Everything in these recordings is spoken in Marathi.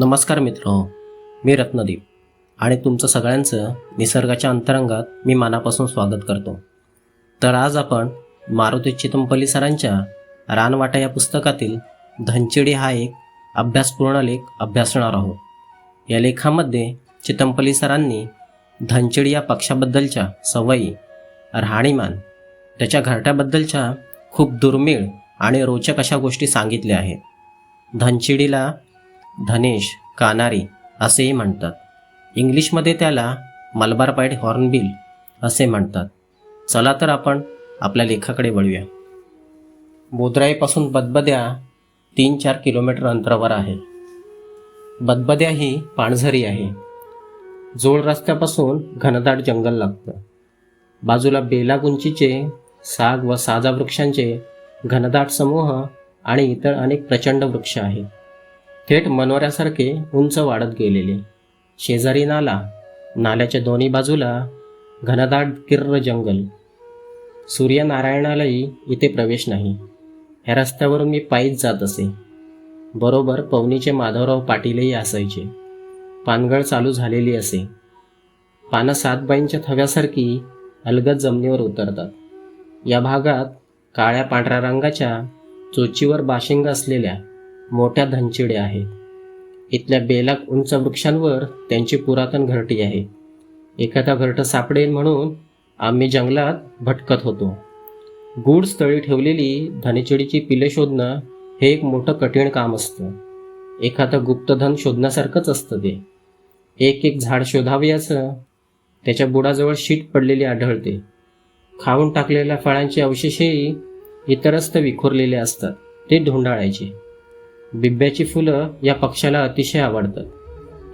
नमस्कार मित्र मी रत्नदीप आणि तुमचं सगळ्यांचं निसर्गाच्या अंतरंगात मी मनापासून स्वागत करतो. तर आज आपण मारुती चितंपल्ली सरांच्या रानवाटा या पुस्तकातील धनचिडी हा एक अभ्यासपूर्ण लेख अभ्यासणार आहोत. या लेखामध्ये चितंपल्ली सरांनी धनचिडी या पक्षाबद्दलच्या सवयी राहणीमान त्याच्या घरट्याबद्दलच्या खूप दुर्मिळ आणि रोचक अशा गोष्टी सांगितल्या आहेत. धनचिडीला धनेश कानारी असेही म्हणतात. इंग्लिशमध्ये त्याला मलबार पाईट हॉर्नबिल असे म्हणतात. चला तर आपण आपल्या लेखाकडे वळूया. बोदराईपासून बदबद्या तीन चार किलोमीटर अंतरावर आहे. बदबद्या ही पाणझरी आहे. जोड रस्त्यापासून घनदाट जंगल लागतं. बाजूला बेलागुंचीचे साग व साजा वृक्षांचे घनदाट समूह आणि इतर अनेक प्रचंड वृक्ष आहेत थेट मनोऱ्यासारखे उंच वाढत गेलेले. शेजारी नाला नाल्याच्या दोन्ही बाजूला घनदाट किर्र जंगल. सूर्यनारायणालाही इथे प्रवेश नाही. ह्या रस्त्यावरून मी पायीच जात असे. बरोबर पवनीचे माधवराव पाटीलही असायचे. पानगळ चालू झालेली असे. पानं सातबाईंच्या थव्यासारखी अलगद जमिनीवर उतरतात. या भागात काळ्या पांढऱ्या रंगाच्या चोचीवर बाशिंग असलेल्या मोठ्या धनचिड्या आहेत. इथल्या बेलाक उंच वृक्षांवर त्यांची पुरातन घरटी आहे. एखादा घरटं सापडेल म्हणून आम्ही जंगलात भटकत होतो. गूढ स्थळी ठेवलेली धनचिडीची पिले शोधणं हे एक मोठं कठीण काम असतं. एखादं गुप्तधन शोधण्यासारखंच असतं ते. एक एक झाड शोधावे असं त्याच्या बुडाजवळ शीट पडलेली आढळते. खाऊन टाकलेल्या फळांचे अवशेषही इतरस्त विखुरलेले असतात. ते ढोंडाळायचे. बिब्याची फुलं या पक्षाला अतिशय आवडतात.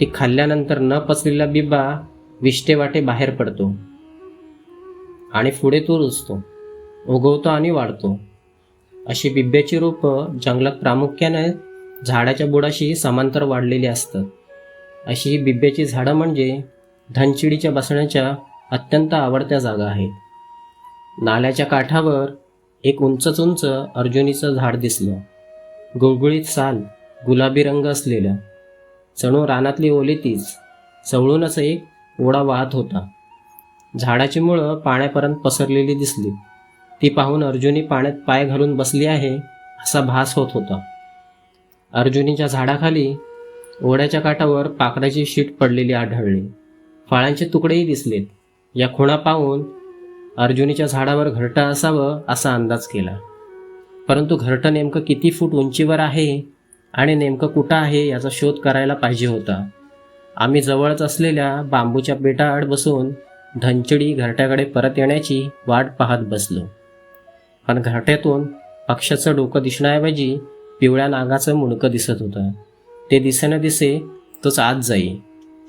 ती खाल्ल्यानंतर न पचलेला बिब्बा विष्टेवाटे बाहेर पडतो आणि पुढे तो रुजतो उगवतो आणि वाढतो. अशी बिब्याची रोपं जंगलात प्रामुख्याने झाडाच्या बुडाशी समांतर वाढलेली असतात. अशी बिब्याची झाडं म्हणजे धनचिडीच्या बसण्याच्या अत्यंत आवडत्या जागा आहेत. नाल्याच्या काठावर एक उंचच उंच अर्जुनीचं झाड दिसलं. गुळगुळीत साल गुलाबी रंग असलेला. जणू रानातली ओली तीच. चवळूनच एक ओढा वाहत होता. झाडाची मुळं पाण्यापर्यंत पसरलेली दिसली. ती पाहून अर्जुनी पाण्यात पाय घालून बसली आहे असा भास होत होता. अर्जुनीच्या झाडाखाली ओढ्याच्या काठावर पाकडाची शीट पडलेली आढळली. फळांचे तुकडेही दिसलेत. या खुणा पाहून अर्जुनीच्या झाडावर घरटं असावं असा अंदाज केला. परंतु घरटं नेमकं किती फूट उंचीवर आहे आणि नेमकं कुठं आहे याचा शोध करायला पाहिजे होता. आम्ही जवळच असलेल्या बांबूच्या बेटाआड बसून धनचडी घरट्याकडे परत येण्याची वाट पाहत बसलो. पण घरट्यातून पक्षाचं डोकं दिसण्याऐवजी पिवळ्या नागाचं मुंडकं दिसत होतं. ते दिसेना दिसे तोच आत जाई.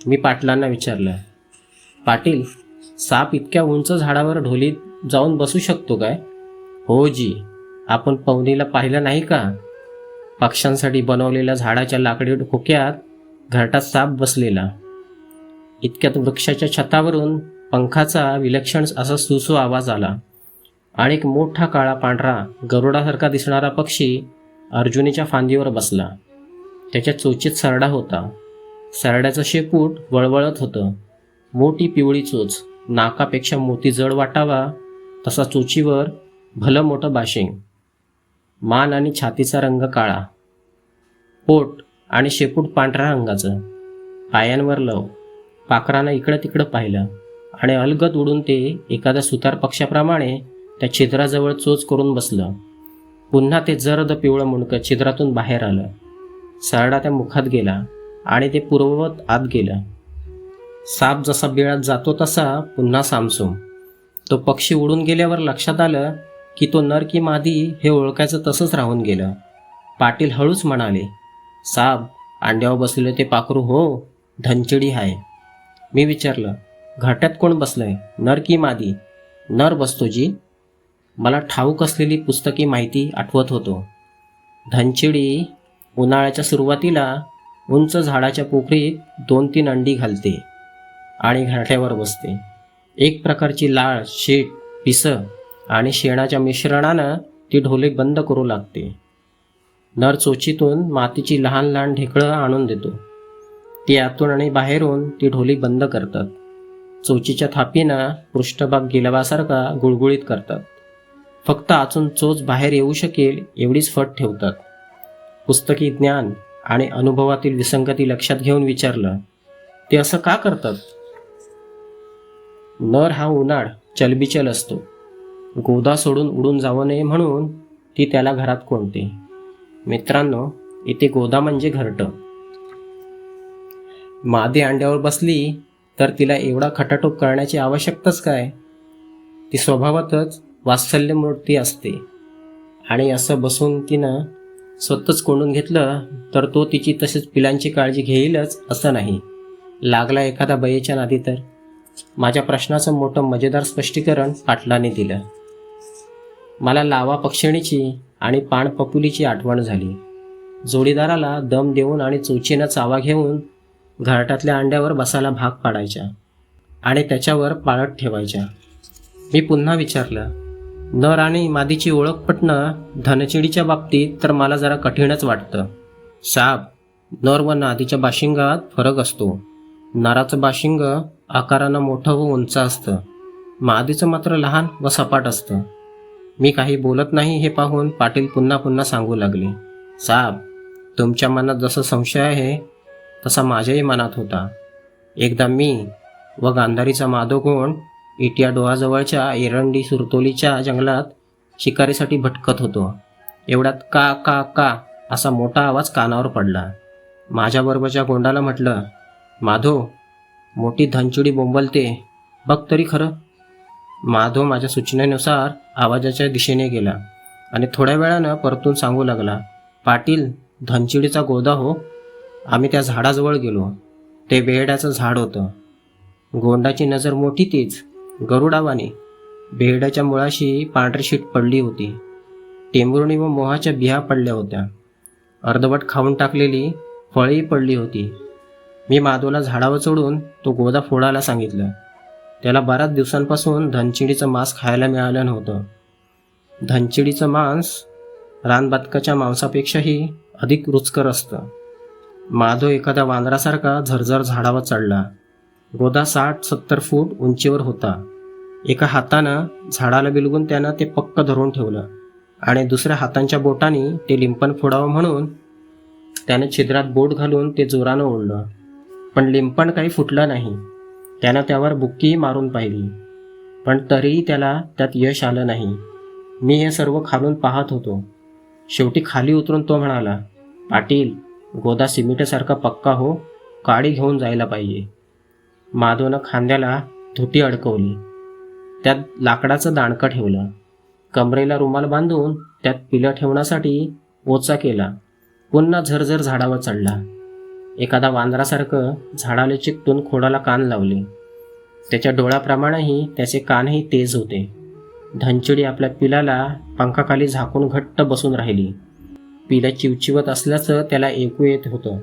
मी पाटलांना विचारलं पाटील साप इतक्या उंच झाडावर ढोलीत जाऊन बसू शकतो काय? हो जी. आपण पवनीला पाहिलं नाही का? पक्ष्यांसाठी बनवलेल्या झाडाच्या लाकडी खोक्यात घरटात साप बसलेला. इतक्यात वृक्षाच्या छतावरून पंखाचा विलक्षण असा सुसू आवाज आला. आणि एक मोठा काळा पांढरा गरुडासारखा दिसणारा पक्षी अर्जुनीच्या फांदीवर बसला. त्याच्या चोचीत सरडा होता. सरड्याचं शेपूट वळवळत होतं. मोठी पिवळी चोच नाकापेक्षा मोती जड वाटावा तसा चोचीवर भलं मोठं बाशिंग. मान आणि छातीचा रंग काळा. पोट आणि शेपूट पांढऱ्या रंगाचं. पायांवर लव. पाखरानं इकडं तिकडं पाहिलं. आणि अलगद उडून ते एखाद्या सुतार पक्षाप्रमाणे त्या छिद्राजवळ चोच करून बसलं. पुन्हा ते जरद पिवळं मुंडकं छिद्रातून बाहेर आलं. सरडा त्या मुखात गेला आणि ते पूर्ववत आत गेलं. साप जसा बिळात जातो तसा पुन्हा सामसूम. तो पक्षी उडून गेल्यावर लक्षात आलं की तो नर की मादी हे ओळखायचं तसंच राहून गेलं. पाटील हळूच म्हणाले साब अंड्यावर बसलेलं ते पाखरू हो धनचिडी हाय. मी विचारलं घाट्यात कोण बसलंय? नर की मादी? नर बसतो जी. मला ठाऊक असलेली पुस्तकी माहिती आठवत होतो. धनचिडी उन्हाळ्याच्या सुरुवातीला उंच झाडाच्या पोखरीत दोन तीन अंडी घालते आणि घाट्यावर बसते. एक प्रकारची लाळ शेट पिसं आणि शेणाच्या मिश्रणानं ती ढोले बंद करू लागते. नर चोचीतून मातीची लहान लहान ढेकळं आणून देतो. ती आतून आणि बाहेरून ती ढोली बंद करतात. चोचीच्या थापीनं पृष्ठभाग गिलवासारखा गुळगुळीत करतात. फक्त अचून चोच बाहेर येऊ शकेल एवढीच फट ठेवतात. पुस्तकी ज्ञान आणि अनुभवातील विसंगती लक्षात घेऊन विचारलं ते असं का करतात? नर हा उन्हाळ चलबिचल असतो. गोदा सोडून उडून जावं नये म्हणून ती त्याला घरात कोणते? मित्रांनो इथे गोदा म्हणजे घरटं. मादी अंड्यावर बसली तर तिला एवढा खटाटोप करण्याची आवश्यकताच काय? ती स्वभावातच वात्सल्यमूर्ती असते. आणि असं बसून तिनं स्वतःच कोंडून घेतलं तर तो तिची तसेच पिलांची काळजी घेईलच असं नाही. लागला एखादा बयेच्या नादी तर? माझ्या प्रश्नाचं मोठं मजेदार स्पष्टीकरण पाटलाने दिलं. मला लावा पक्षिणीची आणि पाणपपुलीची आठवण झाली. जोडीदाराला दम देऊन आणि चोचीनं चावा घेऊन घरटातल्या अंड्यावर बसायला भाग पाडायच्या आणि त्याच्यावर पाळत ठेवायच्या. मी पुन्हा विचारलं नर आणि मादीची ओळख पटणं धनचिडीच्या बाबतीत तर मला जरा कठीणच वाटतं. साप नर व नादीच्या बाशिंगात फरक असतो. नराचं बाशिंग आकारानं मोठं व उंच असतं. मादीचं मात्र लहान व सपाट असतं. मी काही बोलत नाही हे पाहून पाटील पुन्हा पुन्हा सांगू लागले. साब तुमच्या मनात जसं संशय आहे तसा माझ्याही मनात होता. एकदा मी व गांधारीचा माधवगुण इटिया डोहाजवळच्या एरंडी सुरतोलीच्या जंगलात शिकारीसाठी भटकत होतो. एवढ्यात का का का असा मोठा आवाज कानावर पडला. माझ्याबरोबरच्या गोंडाला म्हटलं माधव मोठी धनचुडी बोंबलते. बघ तरी खरं माधव माझ्या सूचनेनुसार आवाजाच्या दिशेने गेला आणि थोड्या वेळानं परतून सांगू लागला पाटील धनचिडीचा गोदा हो. आम्ही त्या झाडाजवळ गेलो. ते बेहड्याचं झाड होतं. गोंडाची नजर मोठी तीच गरुडावानी. बेहड्याच्या मुळाशी पांढरी शीट पडली होती. टेंभुर्णी व मोहाच्या बिया पडल्या होत्या. अर्धवट खाऊन टाकलेली फळही पडली होती. मी माधवला झाडावर चढून तो गोदा फोडायला सांगितलं. त्याला बऱ्याच दिवसांपासून धनचिडीचं मांस खायला मिळालं नव्हतं. धनचिडीचं मांस रानबातकाच्या मांसापेक्षाही अधिक रुचकर असतं. माधव एखाद्या वांदरासारखा झरझर झाडावर चढला. गोदा साठ सत्तर फूट उंचीवर होता. एका हातानं झाडाला बिलगून त्यानं ते पक्क धरून ठेवलं आणि दुसऱ्या हातांच्या बोटाने ते लिंपण फोडावं म्हणून त्यानं छिद्रात बोट घालून ते जोरानं ओढलं. पण लिंपण काही फुटलं नाही. त्याला त्यावर बुक्कीही मारून पाहिली. पण तरीही त्याला त्यात यश आलं नाही. मी हे सर्व खालून पाहत होतो. शेवटी खाली उतरून तो म्हणाला पाटील गोदा सिमेंटसारखा पक्का हो काळी घेऊन जायला पाहिजे. माधवनं खांद्याला धुटी अडकवली. त्यात लाकडाचं दाणकं ठेवलं. कमरेला रुमाल बांधून त्यात पिलं ठेवण्यासाठी ओचा केला. पुन्हा झरझर झाडावर चढला. एखादा वांदरासारखं झाडाला चिकटून खोडाला कान लावले. त्याच्या डोळ्याप्रमाणेही त्याचे कानही तेज होते. धनचिडी आपल्या पिलाला पंखाखाली झाकून घट्ट बसून राहिली. पिला चिवचिवत असल्याचं त्याला ऐकू येत होतं.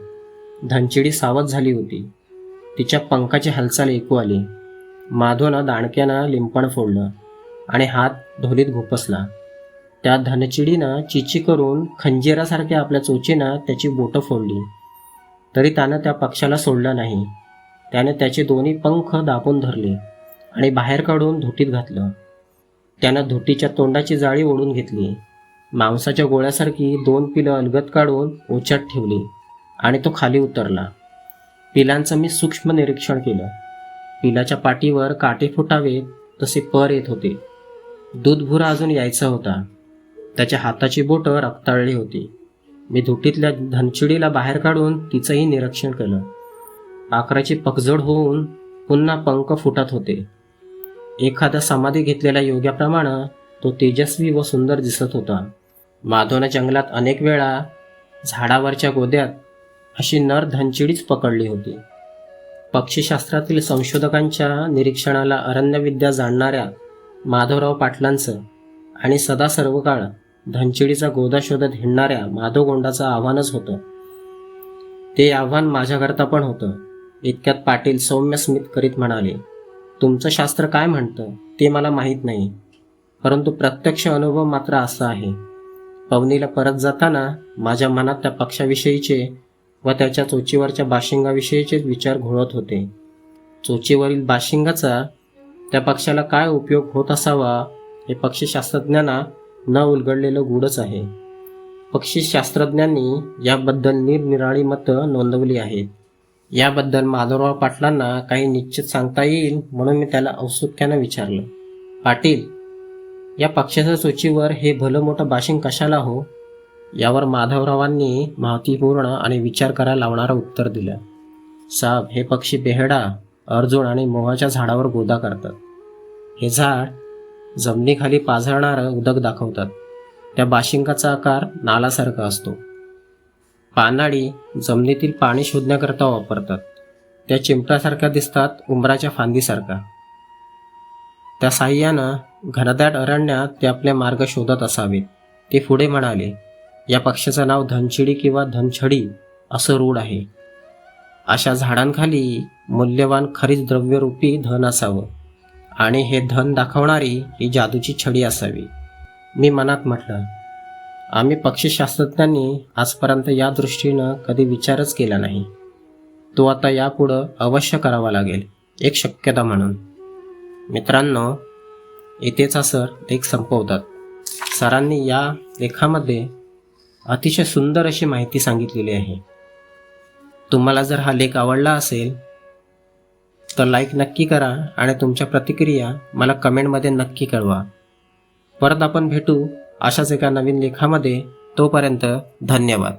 धनचिडी सावध झाली होती. तिच्या पंखाची हालचाल ऐकू आली. माधवनं दाणक्यानं लिंपण फोडलं आणि हात ढोलीत घुपसला. त्या धनचिडीनं चिची करून खंजिरासारख्या आपल्या चोचीनं त्याची बोटं फोडली. तरी त्यानं त्या पक्षाला सोडलं नाही. त्याने त्याचे दोन्ही पंख दाबून धरले आणि बाहेर काढून धुटीत घातलं. त्यानं धुटीच्या तोंडाची जाळी ओढून घेतली. मांसाच्या गोळ्यासारखी दोन पिलं अलगत काढून ओच्यात ठेवली आणि तो खाली उतरला. पिलांचं मी सूक्ष्म निरीक्षण केलं. पिलाच्या पाठीवर काटे फुटावे तसे पर येत होते. दूधभुरा अजून यायचा होता. त्याच्या हाताची बोटं रक्ताळली होती. मी धुटीतल्या धनचिडीला बाहेर काढून तिचंही निरीक्षण केलं. पाखराची पकजड होऊन पुन्हा पंख फुटत होते. एखादा समाधी घेतलेल्या योग्याप्रमाणे तो तेजस्वी व सुंदर दिसत होता. माधवनं जंगलात अनेक वेळा झाडावरच्या गोद्यात अशी नर धनचिडीच पकडली होती. पक्षीशास्त्रातील संशोधकांच्या निरीक्षणाला अरण्यविद्या जाणणाऱ्या माधवराव पाटलांचं आणि सदा सर्वकाळ धनचिडीचा गोदा शोधत हिंडणाऱ्या माधवगोंडाचं आव्हानच होतं. ते आव्हान माझ्याकरता पण होतं. इतक्यात पाटील सौम्य स्मित करीत म्हणाले तुमचं शास्त्र काय म्हणतं? ते मला माहीत नाही. परंतु प्रत्यक्ष अनुभव मात्र असा आहे. पवनीला परत जाताना माझ्या मनात त्या पक्षाविषयीचे व त्याच्या चोचीवरच्या बाशिंगाविषयीचेच विचार घोळत होते. चोचीवरील बाशिंगाचा त्या पक्षाला काय उपयोग होत असावा हे पक्षीशास्त्रज्ञांना न उलगडलेलं गूढच आहे. पक्षीशास्त्रज्ञांनी याबद्दल निरनिराळी मतं नोंदवली आहेत. याबद्दल माधवराव पाटलांना काही निश्चित सांगता येईल म्हणून मी त्याला औत्सुक्यानं विचारलं. पाटील या पक्षाच्या सूचीवर हे भलं मोठं बाशिंग कशाला हो? यावर माधवरावांनी माहितीपूर्ण आणि विचार करायला लावणारं उत्तर दिलं. साहेब हे पक्षी बेहडा अर्जुन आणि मोहाच्या झाडावर गोदा करतात. हे झाड जमिनीखाली पाझरणारं उदक दाखवतात. त्या बाशिंगाचा आकार नालासारखा असतो. पानाडी जमिनीतील पाणी शोधण्याकरता वापरतात. त्या चिमटासारख्या दिसतात उंबराच्या फांदीसारखा. त्या साह्यानं घनदाट अरण्यात ते आपले मार्ग शोधत असावेत. ते पुढे म्हणाले या पक्षाचं नाव धनचिडी किंवा धनछडी असं रूढ आहे. अशा झाडांखाली मूल्यवान खरीच द्रव्यरूपी धन असावं. आणि हे धन दाखवणारी ही जादूची छडी असावी. मी मनात म्हटलं आम्ही पक्षीशास्त्रज्ञांनी आजपर्यंत या दृष्टीनं कधी विचारच केला नाही. तो आता यापुढं अवश्य करावा लागेल एक शक्यता म्हणून. मित्रांनो येथेचा सर लेख संपवतात. सरांनी या लेखामध्ये अतिशय सुंदर अशी माहिती सांगितलेली आहे. तुम्हाला जर हा लेख आवडला असेल तर लाईक नक्की करा आणि तुमच्या प्रतिक्रिया मला कमेंटमध्ये नक्की कळवा. परत आपण भेटू अशाच एका नवीन लेखामध्ये. तोपर्यंत धन्यवाद.